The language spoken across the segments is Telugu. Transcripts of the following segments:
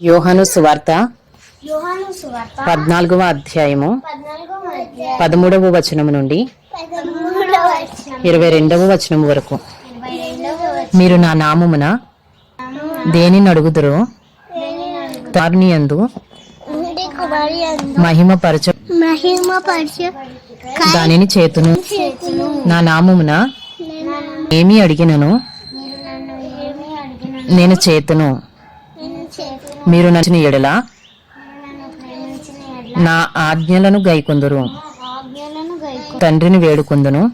యోహాను సువార్త పద్నాలుగవ అధ్యాయము పదమూడవ వచనము నుండి ఇరవై రెండవ వచనం వరకు. మీరు నా నామమున దేనిని అడుగుదురో దారిని అందు ఉండి కుమారి అందు మహిమ పరచ మహిమ పరిచయ దానిని చేతును నా నామమున ఏమి అడిగినను? నేను చేతును. మీరు నచ్చిన ఎడల? నా ఆజ్ఞలను గైకొందురు. తండ్రిని వేడుకొందును.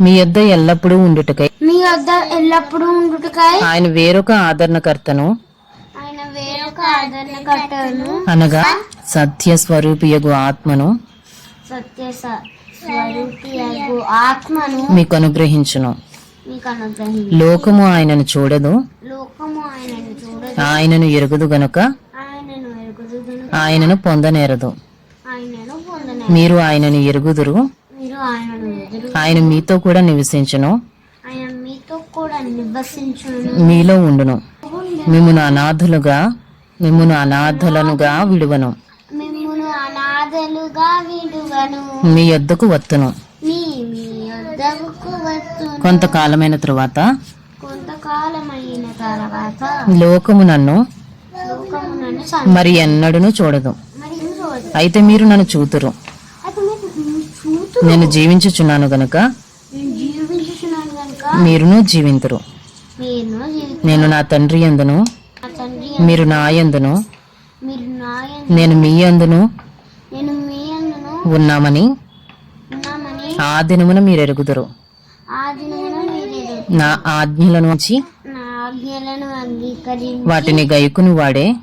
మీ యొద్ద ఎల్లప్పుడూ ఉండుటకై. మీ వద్ద ఎల్లప్పుడూ ఉండుటకై. ఆయన వేరొక ఆదరణకర్తను. ఆయన వేరొక ఆదరణకర్తను. అనగా సత్య స్వరూపియగు ఆత్మను. సత్య స్వరూపియగు ఆత్మను. మీకు అనుగ్రహించును. లోకము ఆయనను చూడదు. ఆయనను ఎరుగుదు గనుక ఆయనను పొందనేరదు. మీరు ఆయనను ఎరుగుదురు. ఆయన మీతో కూడా నివసించును. మీలో ఉండును. మిమ్మును అనాథులుగా మిమ్మును అనాథలనుగా విడువను. మీ యొద్దకు వత్తును మీ మీ వద్దకు వస్తును కొంతకాలమైన తరువాత? కొంతకాలమైన తర్వాత. లోకము నన్ను మరి ఎన్నడూను చూడదు. అయితే మీరు నన్ను చూతురు. నేను జీవించుచున్నాను గనుక మీరును జీవింతురు. నేను నా తండ్రి అందును నా తండ్రి మీరు నా నాయన నేను మీ ఉన్నామని ఉన్నామని ఆ దినమున మీరు ఎరుగుదురు నా ఆజ్ఞలను ఉంచి నా ఆజ్ఞలను అంగీకరించి వాటిని గైకుని వాడే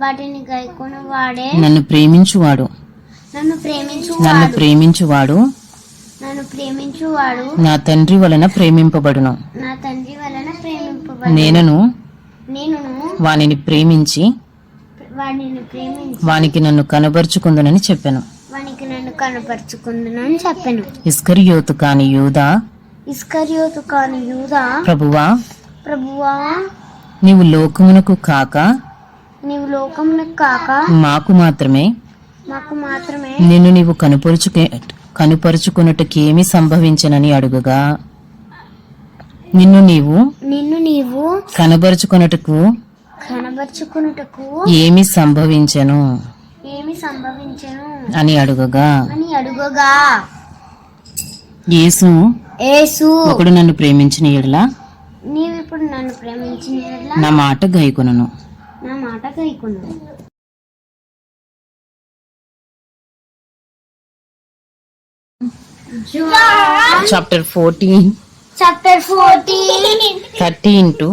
వాటిని గైకొని వాడే నన్ను ప్రేమించువాడు. నన్ను ప్రేమించు నన్ను ప్రేమించువాడు. నన్ను ప్రేమించువాడు. నా తండ్రి వలన ప్రేమింపబడును. నా తండ్రి వలన నేనను నేను వానిని ప్రేమించి ప్రేమించి వానికి నన్ను కనబరుచుకుందునని చెప్పాను. నన్ను కనపరుచుకుందునని చెప్పాను. ఇస్కరియోతు కాని యూదా? ఇస్కరియోతు కాని యూదా? ప్రభువా? ప్రభువా? నీవు లోకమునకు కాక? నీవు లోకంలో కాక? మాకు మాత్రమే? మాకు మాత్రమే? నిన్ను నీవు కనుపరుచుకే కనుపరుచుకున్నట్టుకేమి సంభవించనని అడుగగా. నిన్ను నీవు నిన్ను నీవు కనబరుచుకున్నట్టుకు కనబరుచుకున్నటకు ఏమి సంభవించను? ఏమి సంభవించను? అని అడుగగా అని అడుగగా యేసు ఏసు ఒకడు నన్ను ప్రేమించిన ఎడల నీవిప్పుడు నన్ను ప్రేమించిన యెడల నా మాట గైకొనను. నా మాట కైకున్నావు chapter fourteen chapter fourteen thirteen to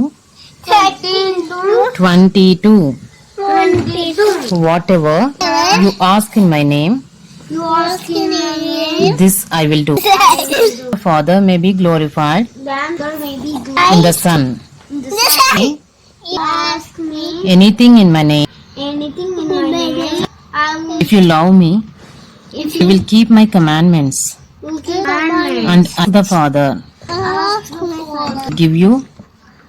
thirteen to twenty two Whatever you ask in my name, you ask in my name, this I will do. The Father may be glorified, and the Son. Ask me anything in my name. Anything in my name. If you love me, if you will keep my commandments, and ask the Father, give you,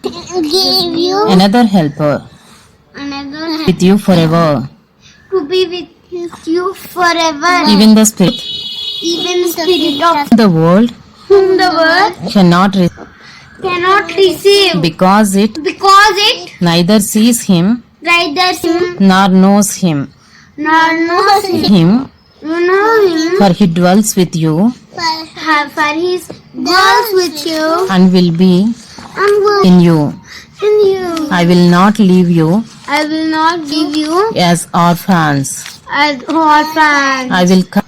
give you another helper with you forever. To be with you forever. Even the spirit. Even the spirit of the world. Whom the world cannot receive. Cannot receive. Because it. Because it. Neither sees him. Neither him. Nor knows him. Nor knows him. You know him. For he dwells with you. For, for he dwells with you. And will be. And will in you. In you. I will not leave you. I will not give you as orphans as orphans. i will come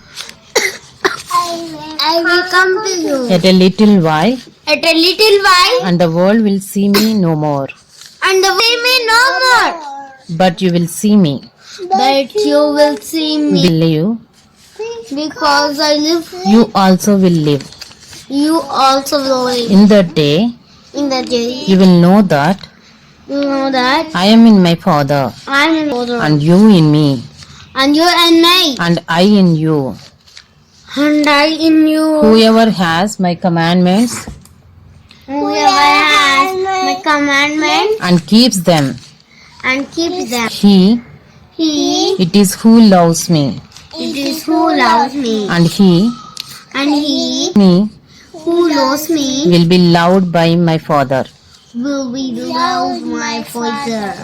I will come to you. at a little while at a little while, and the world will see me no more. And the way may no more. but you will see me. But you will see me. Believe because I live. you also will live. You also will live. in that day In the day, you will know that you know that? I am in my father. I am in order, and you in me. And you and me, and i in you. And I in you. whoever has my commandments. Whoever has my commandment and keeps them, and keeps them, he he. it is who loves me, it is who loves me, and he and he. me who loves me. will be loved by my Father, will be loved my Father.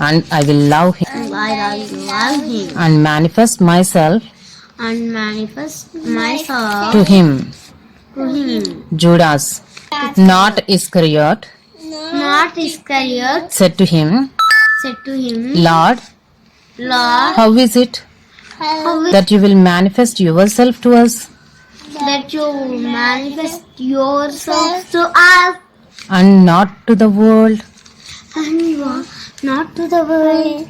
and I will love him And I will love him and manifest myself and manifest myself to him. to him. Judas, not Iscariot, Not Iscariot said to him, said to him, Lord, Lord, how is it how is that you will manifest yourself to us that you manifest yourself to us and not to the world? and not to the world.